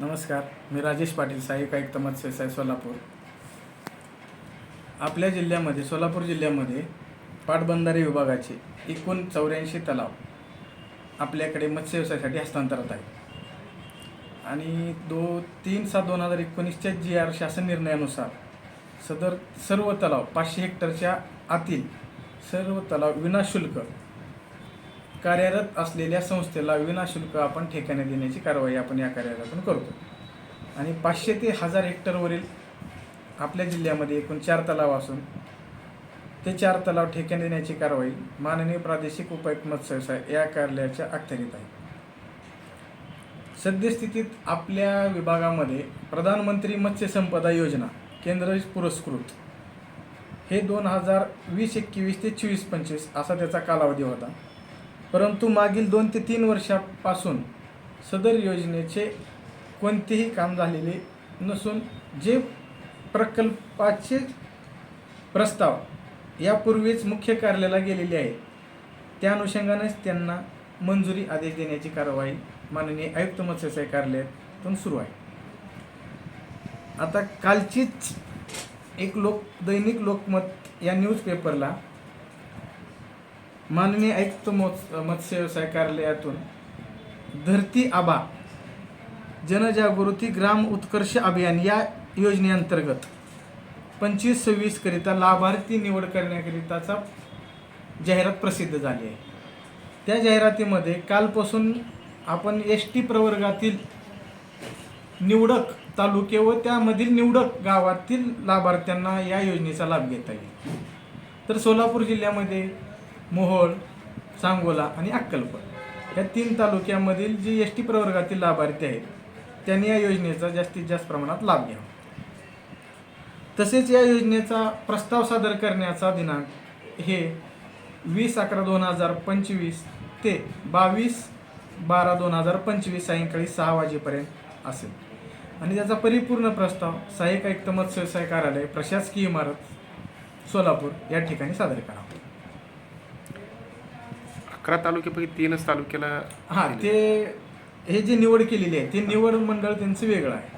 नमस्कार मी राजेश पाटील सहाय्यक आयुक्त मत्स्यसाय सोलापूर. आपल्या जिल्ह्यामध्ये सोलापूर जिल्ह्यामध्ये पाटबंधारे विभागाचे एकूण चौऱ्याऐंशी तलाव आपल्याकडे मत्स्य व्यवसायासाठी हस्तांतरित आहे आणि दो तीन सात दोन हजार एकोणीसच्या जी आर शासन निर्णयानुसार सदर सर्व तलाव पाचशे हेक्टरच्या आतील सर्व तलाव विनाशुल्क कार्यरत असलेल्या संस्थेला विनाशुल्क आपण ठेक्याने देण्याची कारवाई आपण या कार्यालयातून करतो. आणि पाचशे ते हजार हेक्टरवरील आपल्या जिल्ह्यामध्ये एकूण चार तलाव असून ते चार तलाव ठेक्याने देण्याची कारवाई माननीय प्रादेशिक उपायुक्त मत्स्य या कार्यालयाच्या अखत्यारीत आहे. सद्यस्थितीत आपल्या विभागामध्ये प्रधानमंत्री मत्स्य संपदा योजना केंद्र पुरस्कृत हे दोन हजार वीस एकवीस ते चोवीस पंचवीस असा त्याचा कालावधी होता. परंतु मागील दोन ते तीन वर्षापासून सदर योजनेचे कोणतेही काम झालेले नसून जे प्रकल्पाचे प्रस्ताव यापूर्वीच मुख्य कार्यालयाला गेलेले आहेत त्या अनुषंगानेच त्यांना मंजुरी आदेश देण्याची कारवाई माननीय आयुक्त मत्स्यव्यवसाय कार्यालयातून सुरू आहे. आता कालचीच एक लोक दैनिक लोकमत या न्यूजपेपरला माननीय आयुक्त मोत्स- मत्स्य व्यवसाय कार्यालयातून धरती आबा जनजागृती ग्राम उत्कर्ष अभियान या योजनेअंतर्गत पंचवीस सव्वीसकरिता लाभार्थी निवड करण्याकरिताचा जाहिरात प्रसिद्ध झाली आहे. त्या जाहिरातीमध्ये कालपासून आपण एस टी प्रवर्गातील निवडक तालुके व त्यामधील निवडक गावातील लाभार्थ्यांना या योजनेचा लाभ घेता येईल. तर सोलापूर जिल्ह्यामध्ये मोहोळ सांगोला आणि अक्कलकोट. या तीन तालुक्यामधील जे एस टी प्रवर्गातील लाभार्थी आहेत त्यांनी या योजनेचा जास्तीत जास्त प्रमाणात लाभ घ्यावा. तसेच या योजनेचा प्रस्ताव सादर करण्याचा दिनांक हे वीस अकरा दोन हजार पंचवीस ते बावीस बारा दोन हजार पंचवीस सायंकाळी सहा वाजेपर्यंत असेल. आणि त्याचा परिपूर्ण प्रस्ताव सहाय्यक आयुक्त मत्स्य व्यवसाय कार्यालय प्रशासकीय इमारत सोलापूर या ठिकाणी सादर करावा. अकरा तालुक्यापैकी तीनच तालुक्याला हां ते हे जे निवड केलेली आहे ते निवड मंडळ त्यांचं वेगळं आहे.